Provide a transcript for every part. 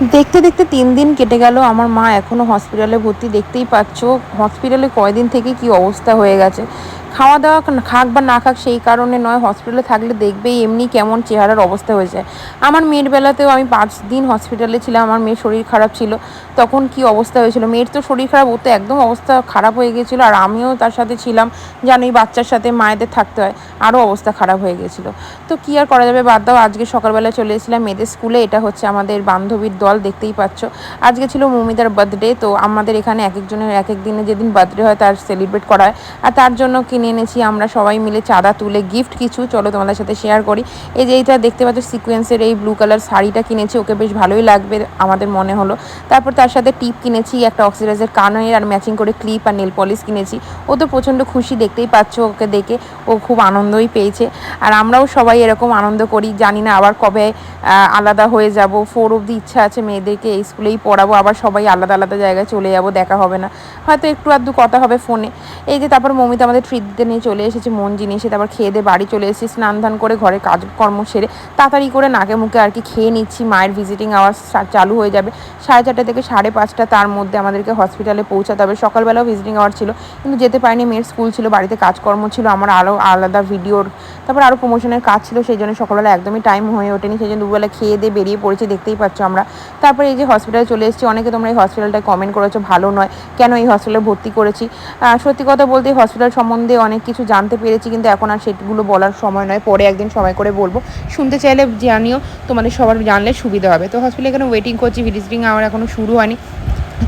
দেখতে দেখতে তিন দিন কেটে গেল। আমার মা এখনও হসপিটালে ভর্তি দেখতেই পাচ্ছ। হসপিটালে কয়দিন থেকে কি অবস্থা হয়ে গেছে? খাওয়া দাওয়া খাক বা না খাক সেই কারণে নয় হসপিটালে থাকলে দেখবেই এমনি কেমন চেহারার অবস্থা হয়ে যায় আমার মেয়ের বেলাতেও আমি পাঁচ দিন হসপিটালে ছিলাম, আমার মেয়ের শরীর খারাপ ছিল। তখন কি অবস্থা হয়েছিল? মেয়ের তো শরীর খারাপ হতো একদম অবস্থা খারাপ হয়ে গিয়েছিল আর আমিও তার সাথে ছিলাম। জানোই বাচ্চার সাথে মায়েদের থাকতে হয়, আরও অবস্থা খারাপ হয়ে গেছিল। তো কী আর করা যাবে? বাদ দাও, আজকে সকালবেলা চলে এসেছিলাম মেয়েদের স্কুলে এটা হচ্ছে আমাদের বান্ধবীর দল, দেখতেই পাচ্ছ। আজকে ছিল মৌমিতার বার্থডে তো আমাদের এখানে এক একজনের এক এক দিনে যেদিন বার্থডে হয়, তার সেলিব্রেট করা হয়। আর তার জন্য কিনে এনেছি, আমরা সবাই মিলে চাঁদা তুলে গিফট কিছু, চলো তোমাদের সাথে শেয়ার করি। এই যে এইটা দেখতে পাচ্ছ সিকোয়েন্সের এই ব্লু কালার শাড়িটা কিনেছি, ওকে বেশ ভালোই লাগবে আমাদের মনে হলো। তারপর তার সাথে টিপ কিনেছি, একটা অক্সিডাইজের কানের আর ম্যাচিং করে ক্লিপ আর নেল পলিশ কিনেছি। ও তো প্রচণ্ড খুশি, দেখতেই পাচ্ছ ওকে দেখে, ও খুব আনন্দই পেয়েছে। আর আমরাও সবাই এরকম আনন্দ করি, জানি না আবার কবে আলাদা হয়ে যাব। ফোর অবধি ইচ্ছা আছে মেয়েদেরকে এই স্কুলেই পড়াবো, আবার সবাই আলাদা আলাদা জায়গায় চলে যাব, দেখা হবে না। হয়তো একটু আধটু কথা হবে ফোনে এই যে তারপর মমিতা আমাদের ট্রিট দিতে নিয়ে চলে এসেছি, মন জিনিসে, তারপর খেয়ে দিয়ে বাড়ি চলে এসেছি, স্নান ধান করে ঘরে কাজকর্ম সেরে তাড়াতাড়ি করে নাকে মুখে আর কি খেয়ে নিচ্ছি, মায়ের ভিজিটিং আওয়ার্স চালু হয়ে যাবে। সাড়ে চারটে থেকে সাড়ে পাঁচটা তার মধ্যে আমাদেরকে হসপিটালে পৌঁছাতে হবে। সকালবেলাও ভিজিটিং আওয়ার ছিল, কিন্তু যেতে পারিনি, মেয়ের স্কুল ছিল, বাড়িতে কাজকর্ম ছিল, আমার আরও আলাদা ভিডিওর তারপর আরও প্রমোশনের কাজ ছিল, সেই জন্য সকালবেলা একদমই টাইম হয়ে ওঠেনি, সেই জন্য দুবেলা খেয়ে দিয়ে বেরিয়ে পড়েছি, দেখতেই পাচ্ছ আমরা। তারপরে এই যে হসপিটালে চলে এসেছি, অনেকে তোমরা এই হসপিটালটায় কমেন্ট করেছ, ভালো নয়, কেন এই হসপিটালে ভর্তি করেছি? সত্যি কথা বলতে হসপিটাল সম্বন্ধে অনেক কিছু জানতে পেরেছি, কিন্তু এখন আর সেগুলো বলার সময় নয়। পরে একদিন সময় করে বলব। শুনতে চাইলে জানিও, তোমাদের সবার জানলে সুবিধা হবে। তো হসপিটালে এখানে ওয়েটিং করছি ভিজিটিং আমার এখনও শুরু হয়নি।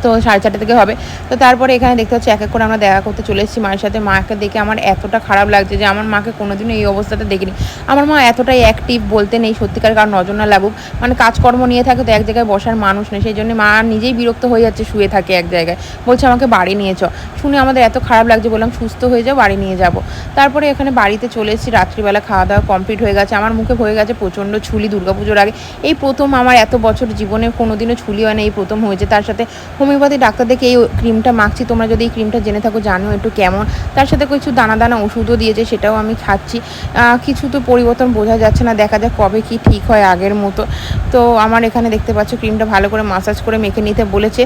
তো সাড়ে চারটে থেকে হবে। তো তারপরে এখানে দেখতে হচ্ছে এক এক করে আমরা দেখা করতে চলে এসেছি মায়ের সাথে। মাকে দেখে আমার এতটা খারাপ লাগছে যে আমার মাকে কোনোদিনও এই অবস্থাতে দেখিনি। আমার মা এতটাই অ্যাক্টিভ বলতে নেই সত্যিকার কারণ নজর না লাগুক। মানে কাজকর্ম নিয়ে থাকে তো এক জায়গায় বসার মানুষ নেই। সেই জন্য মা নিজেই বিরক্ত হয়ে যাচ্ছে শুয়ে থাকে এক জায়গায়। বলছে, আমাকে বাড়ি নিয়ে চ। শুনে আমাদের এত খারাপ লাগছে বললাম, সুস্থ হয়ে যাও, বাড়ি নিয়ে যাব। তারপরে এখানে বাড়িতে চলে এসেছি। রাত্রিবেলা খাওয়া দাওয়া কমপ্লিট হয়ে গেছে। আমার মুখে হয়ে গেছে প্রচণ্ড ছুলি দুর্গাপুজোর আগে। এই প্রথম আমার এত বছর জীবনে কোনোদিনও ছুলি হয় না। এই প্রথম হয়েছে তার সাথে হোমিওপ্যাথি ডাক্তার দেখে এই ক্রিমটা মাখছি। তোমরা যদি এই ক্রিমটা জেনে থাকো জানো একটু কেমন। তার সাথে কিছু দানা দানা ওষুধও দিয়েছে, সেটাও আমি খাচ্ছি। কিছু তো পরিবর্তন বোঝা যাচ্ছে না, দেখা যাক কবে কি ঠিক হয় আগের মতো। তো আমার এখানে দেখতে পাচ্ছ ক্রিমটা ভালো করে মাসাজ করে মেখে নিতে বলেছে।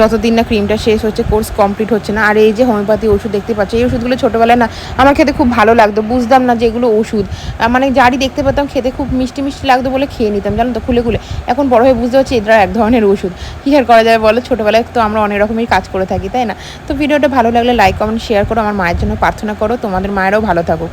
যতদিন না ক্রিমটা শেষ হচ্ছে কোর্স কমপ্লিট হচ্ছে না। আর এই যে হোমিওপ্যাথি ওষুধ দেখতে পাচ্ছ, এই ওষুধগুলো ছোটোবেলায় না, আমার খেতে খুব ভালো লাগতো। বুঝতাম না যে এগুলো ওষুধ। মানে যারই দেখতে পেতাম, খেতে খুব মিষ্টি মিষ্টি লাগতো বলে খেয়ে নিতাম, জানো তো, খুলে খুলে। এখন বড় হয়ে বুঝতে পারছি এটা এক ধরনের ওষুধ। কী আর করা যাবে বলো? ছোটোবেলায় তো আমরা অনেক রকমের কাজ করে থাকি, তাই না? তো ভিডিওটা ভালো লাগলে লাইক কমেন্ট শেয়ার করো, আমার মায়ের জন্য প্রার্থনা করো, তোমাদের মায়েরাও ভালো থাকুক।